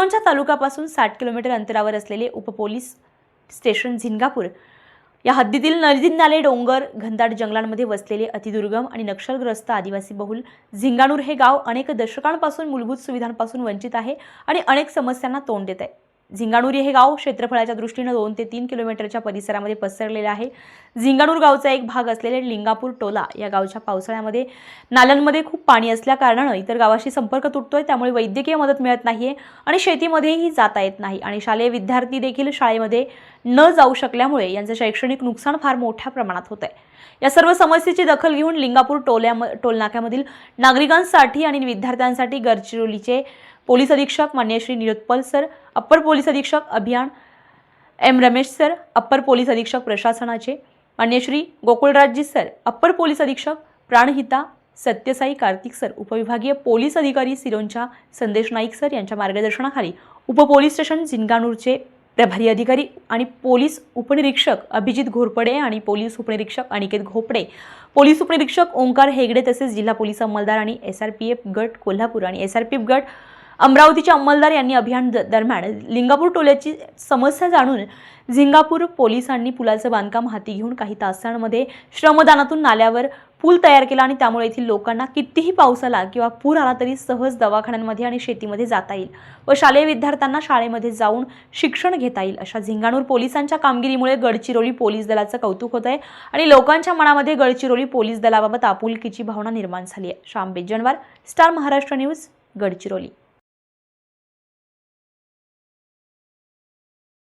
सिरोंचा तालुक्यापासून साठ किलोमीटर अंतरावर असलेले उपपोलीस स्टेशन झिंगापूर या हद्दीतील नदी नाले डोंगर घनदाट जंगलांमध्ये वसलेले अतिदुर्गम आणि नक्षलग्रस्त आदिवासी बहुल झिंगाणूर हे गाव अनेक दशकांपासून मूलभूत सुविधांपासून वंचित आहे आणि अनेक समस्यांना तोंड देत आहे. झिंगाणूर हे गाव क्षेत्रफळाच्या दृष्टीनं दोन ते तीन किलोमीटरच्या परिसरामध्ये पसरलेलं आहे. झिंगाणूर गावचा एक भाग असलेले लिंगापूर टोला या गावच्या पावसाळ्यामध्ये नाल्यांमध्ये खूप पाणी असल्याकारणानं इतर गावाशी संपर्क तुटतोय त्यामुळे वैद्यकीय मदत मिळत नाहीये आणि शेतीमध्येही जाता येत नाही आणि शालेय विद्यार्थी देखील शाळेमध्ये न जाऊ शकल्यामुळे यांचं शैक्षणिक नुकसान फार मोठ्या प्रमाणात होत आहे या सर्व समस्येची दखल घेऊन लिंगापूर टोल्या टोलनाक्यामधील नागरिकांसाठी आणि विद्यार्थ्यांसाठी गडचिरोलीचे पोलीस अधीक्षक मान्यश्री निरुत्पल सर अप्पर पोलीस अधीक्षक अभियान M Ramesh sir upper police अधीक्षक प्रशासनाचे मान्यश्री गोकुळराजजी सर अप्पर पोलीस अधीक्षक प्राणहिता सत्यसाई कार्तिक सर उपविभागीय पोलीस अधिकारी सिरोंच्या संदेश नाईक सर यांच्या मार्गदर्शनाखाली उपपोलीस स्टेशन जिंगानूरचे प्रभारी अधिकारी आणि पोलीस उपनिरीक्षक अभिजित घोरपडे आणि पोलीस उपनिरीक्षक अनिकेत घोपडे पोलीस उपनिरीक्षक ओंकार हेगडे तसेच जिल्हा पोलीस अंमलदार आणि एस आर पी एफ गट कोल्हापूर आणि एस आर पी एफ गट अमरावतीचे अंमलदार यांनी अभियान द- दरम्यान लिंगापूर टोल्याची समस्या जाणून झिंगापूर पोलिसांनी पुलाचं बांधकाम हाती घेऊन काही तासांमध्ये श्रमदानातून नाल्यावर पूल तयार केला आणि त्यामुळे येथील लोकांना कितीही पाऊस आला किंवा पूर आला तरी सहज दवाखान्यांमध्ये आणि शेतीमध्ये जाता येईल व शालेय विद्यार्थ्यांना शाळेमध्ये जाऊन शिक्षण घेता येईल अशा झिंगाणूर पोलिसांच्या कामगिरीमुळे गडचिरोली पोलीस दलाचं कौतुक होत आहे आणि लोकांच्या मनामध्ये गडचिरोली पोलीस दलाबाबत आपुलकीची भावना निर्माण झाली आहे. Shyam Bejanwar star Maharashtra news Gadchiroli.